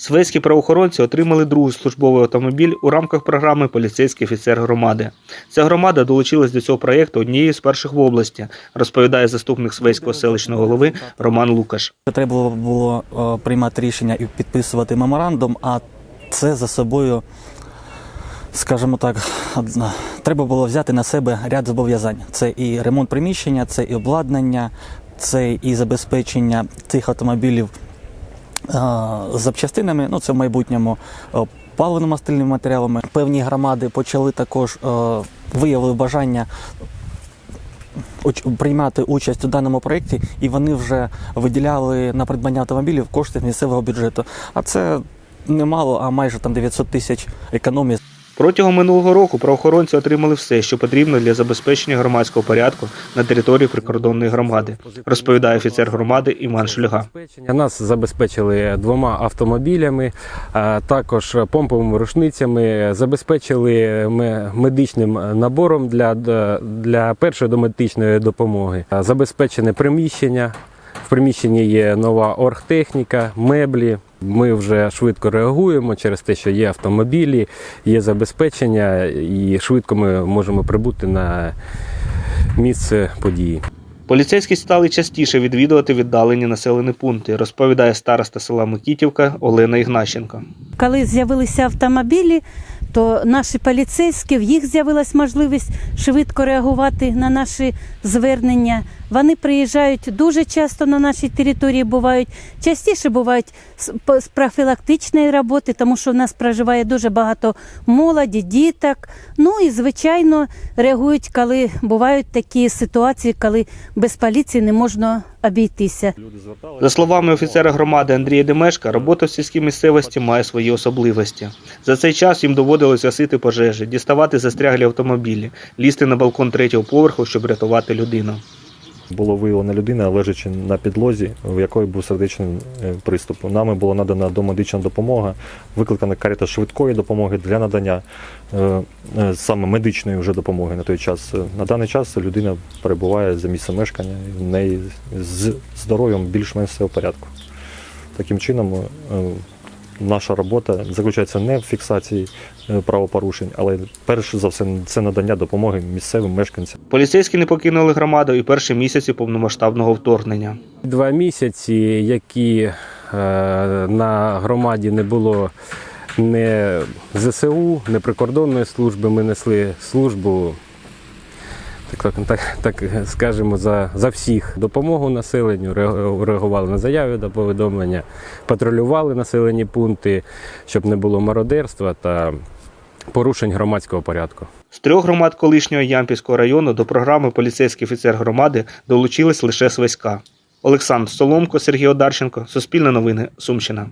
Свейські правоохоронці отримали другий службовий автомобіль у рамках програми Поліцейський офіцер громади. Ця громада долучилась до цього проєкту однією з перших в області, розповідає заступник Свейського селищного голови Роман Лукаш. Треба було, е, приймати рішення і підписувати меморандум, а це за собою, скажімо так, треба було взяти на себе ряд зобов'язань. Це і ремонт приміщення, це і обладнання, це і забезпечення цих автомобілів запчастинами, ну це в майбутньому е, паливно-мастильними матеріалами. Певні громади почали також е, виявили бажання приймати участь у даному проєкті, і вони вже виділяли на придбання автомобілів кошти місцевого бюджету. А це немало, а майже там 900 тисяч економії. Протягом минулого року правоохоронці отримали все, що потрібно для забезпечення громадського порядку на території прикордонної громади, розповідає офіцер громади Іван Шульга. Нас забезпечили двома автомобілями, також помповими рушницями, забезпечили ме- медичним набором для, для першої домедичної допомоги. Забезпечене приміщення. В приміщенні є нова оргтехніка, меблі. Ми вже швидко реагуємо через те, що є автомобілі, є забезпечення, і швидко ми можемо прибути на місце події. Поліцейські стали частіше відвідувати віддалені населені пункти, розповідає староста села Микітівка Олена Ігнащенко. Коли з'явилися автомобілі, то наші поліцейські в їх з'явилась можливість швидко реагувати на наші звернення. Вони приїжджають дуже часто на нашій території, бувають частіше бувають з з профілактичної роботи, тому що в нас проживає дуже багато молоді, діток. Ну і звичайно реагують, коли бувають такі ситуації, коли без поліції не можна обійтися. За словами офіцера громади Андрія Демешка, робота в сільській місцевості має свої особливості. За цей час їм доводилось гасити пожежі, діставати застряглі автомобілі, лізти на балкон третього поверху, щоб рятувати людину. Було виявлена людина, лежачи на підлозі, в якої був сердечний е, приступ. Нами була надана домедична допомога, викликана карета швидкої допомоги для надання е, е, саме медичної вже допомоги на той час. На даний час людина перебуває за місцем мешкання, в неї з здоров'ям більш-менш все в порядку. Таким чином, наша робота заключається не в фіксації е, правопорушень, але перш за все це надання допомоги місцевим мешканцям. Поліцейські не покинули громаду і перші місяці повномасштабного вторгнення. Два місяці, які е, на громаді не було не ЗСУ, не прикордонної служби, ми несли службу, так, так, так скажемо, за, за всіх допомогу населенню, реагували на заяви до повідомлення, патрулювали населені пункти, щоб не було мародерства та порушень громадського порядку. З трьох громад колишнього Ямпільського району до програми Поліцейський офіцер громади долучились лише Свиська. Олександр Соломко, Сергій Одарченко, Суспільне новини, Сумщина.